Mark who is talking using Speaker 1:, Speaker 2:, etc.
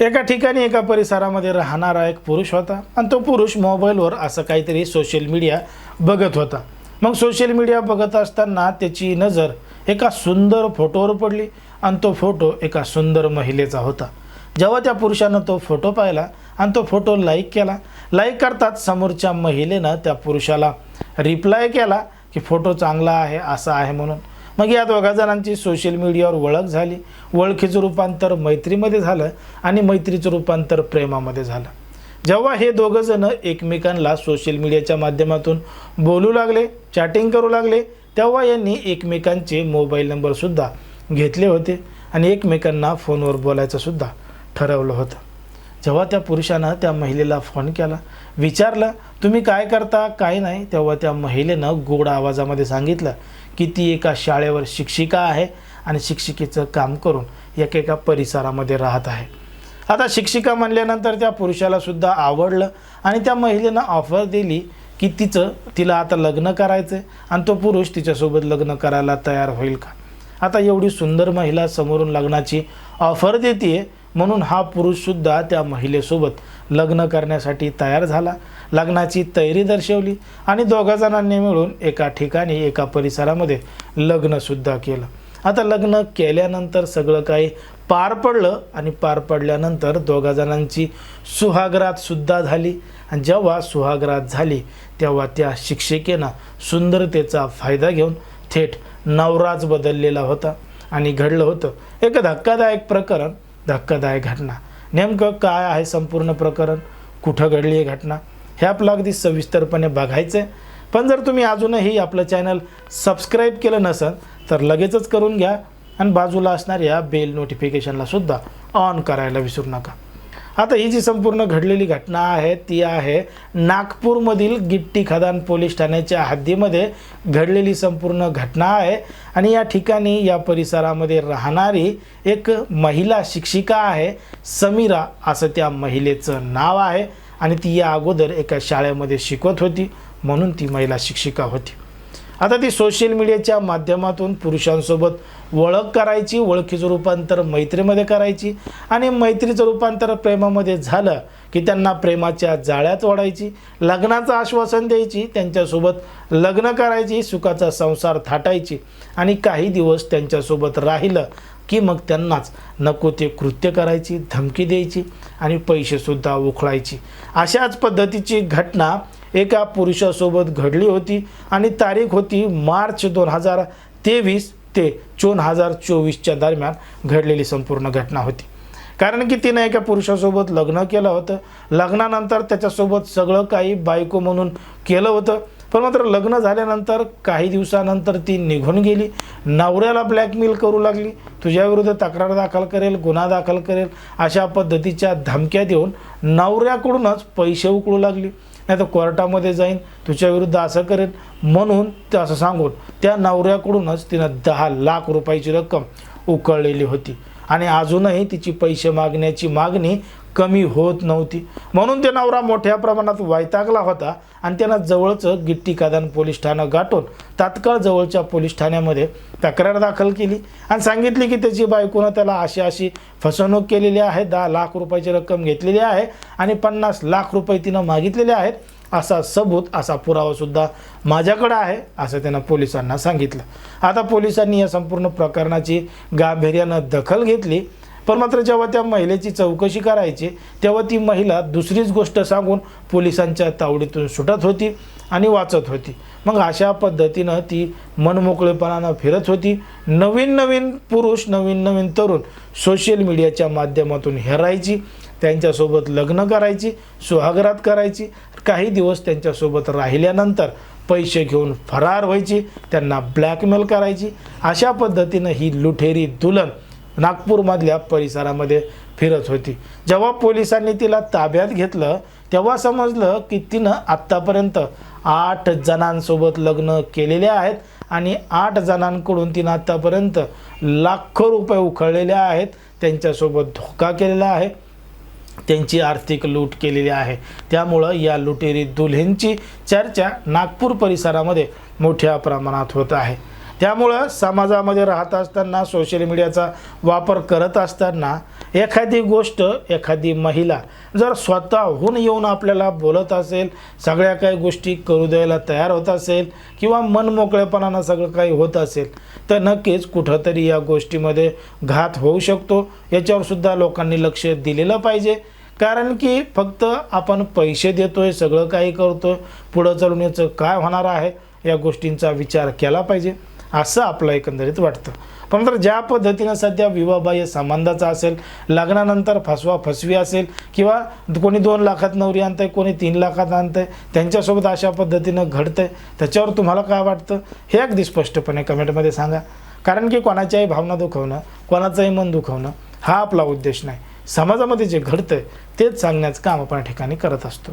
Speaker 1: एका ठिकाणी एका परिसरामध्ये राहणारा एक पुरुष होता आणि तो पुरुष मोबाईलवर असं काहीतरी सोशल मीडिया बघत होता. मग सोशल मीडिया बघत असताना त्याची नजर एका सुंदर फोटोवर पडली आणि तो फोटो एका सुंदर महिलेचा होता. जेव्हा त्या पुरुषानं तो फोटो पाहिला आणि तो फोटो लाईक केला लाईक करताच समोरच्या महिलेनं त्या पुरुषाला रिप्लाय केला की फोटो चांगला आहे असा आहे म्हणून. मग या दोघा जणांची सोशल मीडियावर ओळख झाली. ओळखीचं रूपांतर मैत्रीमध्ये झालं आणि मैत्रीचं रूपांतर प्रेमामध्ये झालं. जेव्हा हे दोघं जण एकमेकांना सोशल मीडियाच्या माध्यमातून बोलू लागले चॅटिंग करू लागले तेव्हा यांनी एकमेकांचे मोबाईल नंबरसुद्धा घेतले होते आणि एकमेकांना फोनवर बोलायचंसुद्धा ठरवलं होतं. जेव्हा त्या पुरुषानं त्या महिलेला फोन केला विचारलं तुम्ही काय करता काय नाही? तेव्हा त्या महिलेनं गोड आवाजामध्ये सांगितलं की ती एका शाळेवर शिक्षिका आहे आणि शिक्षिकेचं काम करून एकेका परिसरामध्ये राहत आहे. आता शिक्षिका म्हणल्यानंतर त्या पुरुषालासुद्धा आवडलं आणि त्या महिलेनं ऑफर दिली की तिचं तिला आता लग्न करायचं आहे आणि तो पुरुष तिच्यासोबत लग्न करायला तयार होईल का? आता एवढी सुंदर महिला समोरून लग्नाची ऑफर देते म्हणून हा पुरुषसुद्धा त्या महिलेसोबत लग्न करण्यासाठी तयार झाला. लग्नाची तयारी दर्शवली आणि दोघा जणांनी मिळून एका ठिकाणी एका परिसरामध्ये लग्नसुद्धा केलं. आता लग्न केल्यानंतर सगळं काही पार पडलं आणि पार पडल्यानंतर दोघा जणांची सुहागरातसुद्धा झाली. आणि जेव्हा सुहागरात झाली तेव्हा त्या शिक्षिकेनं सुंदरतेचा फायदा घेऊन थेट नवराच बदललेला होता आणि घडलं होतं. एक धक्कादायक प्रकरण धक्कादायक घटना. नेमकं काय आहे संपूर्ण प्रकरण? कुठं घडली आहे घटना? हे आपलं अगदी सविस्तरपणे बघायचं आहे पण जर तुम्ही अजूनही आपलं चॅनल सबस्क्राईब केलं नसेल तर लगेचच करून घ्या आणि बाजूला असणाऱ्या बेल नोटिफिकेशनला सुद्धा ऑन करायला विसरू नका. आता ही जी संपूर्ण घडलेली घटना आहे ती आहे नागपूरमधील गिट्टी खदान पोलीस ठाण्याच्या हद्दीमध्ये घडलेली संपूर्ण घटना आहे. आणि या ठिकाणी या परिसरामध्ये राहणारी एक महिला शिक्षिका आहे समीरा असं त्या महिलेचं नाव आहे. आणि ती या अगोदर एका शाळेमध्ये शिकवत होती म्हणून ती महिला शिक्षिका होती. आता ती सोशल मीडियाच्या माध्यमातून पुरुषांसोबत ओळख करायची ओळखीचं रूपांतर मैत्रीमध्ये करायची आणि मैत्रीचं रूपांतर प्रेमामध्ये झालं की त्यांना प्रेमाच्या जाळ्यात ओढायची लग्नाचं आश्वासन द्यायची त्यांच्यासोबत लग्न करायची सुखाचा संसार थाटायची आणि काही दिवस त्यांच्यासोबत राहिलं की मग त्यांनाच नको ते कृत्य करायची धमकी द्यायची आणि पैसेसुद्धा उखळायची. अशाच पद्धतीची घटना एका पुरुषासोबत घडली होती आणि तारीख होती मार्च दोन हजार तेवीस ते दोन हजार चोवीसच्या दरम्यान घडलेली संपूर्ण घटना होती. कारण की तिनं एका पुरुषासोबत लग्न केलं होतं. लग्नानंतर त्याच्यासोबत सगळं काही बायको म्हणून केलं होतं. पण मात्र लग्न झाल्यानंतर काही दिवसानंतर ती निघून गेली. नवऱ्याला ब्लॅकमेल करू लागली. तुझ्याविरुद्ध तक्रार दाखल करेल गुन्हा दाखल करेल अशा पद्धतीच्या धमक्या देऊन नवऱ्याकडूनच पैसे उकळू लागली. नाही तर कोर्टामध्ये जाईन तुझ्याविरुद्ध असं करेन म्हणून ते असं सांगून त्या नवऱ्याकडूनच तिनं दहा लाख रुपयाची रक्कम उकळलेली होती. आणि अजूनही तिची पैसे मागण्याची मागणी कमी होत नव्हती. म्हणून ते नवरा मोठ्या प्रमाणात वैतागला होता आणि त्यांना जवळचं गिट्टी कादान पोलीस ठाणं गाठून तात्काळ जवळच्या पोलीस ठाण्यामध्ये तक्रार दाखल केली आणि सांगितली की त्याची बायकोनं त्याला अशी अशी फसवणूक केलेली आहे दहा लाख रुपयाची रक्कम घेतलेली आहे आणि पन्नास लाख रुपये तिनं मागितलेले आहेत. असा सबूत असा पुरावासुद्धा माझ्याकडं आहे असं त्यानं पोलिसांना सांगितलं. आता पोलिसांनी या संपूर्ण प्रकरणाची गांभीर्यानं दखल घेतली पण मात्र जेव्हा त्या महिलेची चौकशी करायची तेव्हा ती महिला दुसरीच गोष्ट सांगून पोलिसांच्या तावडीतून सुटत होती आणि वाचत होती. मग अशा पद्धतीनं ती मनमोकळेपणानं फिरत होती. नवीन नवीन पुरुष नवीन नवीन तरुण सोशल मीडियाच्या माध्यमातून हेरायची त्यांच्यासोबत लग्न करायची सुहागरात करायची काही दिवस त्यांच्यासोबत राहिल्यानंतर पैसे घेऊन फरार व्हायची त्यांना ब्लॅकमेल करायची. अशा पद्धतीनं ही लुठेरी दुल्हन नागपूरमधल्या परिसरामध्ये फिरत होती. जेव्हा पोलिसांनी तिला ताब्यात घेतलं तेव्हा समजलं की तिनं आत्तापर्यंत आठ जणांसोबत लग्न केलेले आहेत आणि आठ जणांकडून तिनं आत्तापर्यंत लाखो रुपये उखळलेले आहेत त्यांच्यासोबत धोका केलेला आहे. त्यांची आर्थिक लूट केलेली आहे. त्यामुळं या लुटेरी दुल्हेंची चर्चा नागपूर परिसरामध्ये मोठ्या प्रमाणात होत आहे. त्यामुळं समाजामध्ये राहत असताना सोशल मीडियाचा वापर करत असताना एखादी गोष्ट एखादी महिला जर स्वतःहून येऊन आपल्याला बोलत असेल सगळ्या काही गोष्टी करू द्यायला तयार होत असेल किंवा मन मोकळेपणानं सगळं काही होत असेल तर नक्कीच कुठंतरी या गोष्टीमध्ये घात होऊ शकतो. याच्यावरसुद्धा लोकांनी लक्ष दिलेलं पाहिजे. कारण की फक्त आपण पैसे देतोय सगळं काही करतोय पुढं चालून याचं काय होणार आहे या गोष्टींचा विचार केला पाहिजे. असं आपलं एकंदरीत वाटतं. पण तर ज्या पद्धतीनं सध्या विवाहबाह्य संबंधाचा असेल लग्नानंतर फसवा फसवी असेल किंवा कोणी दोन लाखात नवरी आणतंय कोणी तीन लाखात आणतंय त्यांच्यासोबत अशा पद्धतीनं घडतंय त्याच्यावर तुम्हाला काय वाटतं? हे अगदी स्पष्टपणे कमेंटमध्ये सांगा. कारण की कोणाच्याही भावना दुखवणं कोणाचंही मन दुखवणं हा आपला उद्देश नाही. समाजामध्ये जे घडतंय तेच सांगण्याचं काम आपण ठिकाणी करत असतो.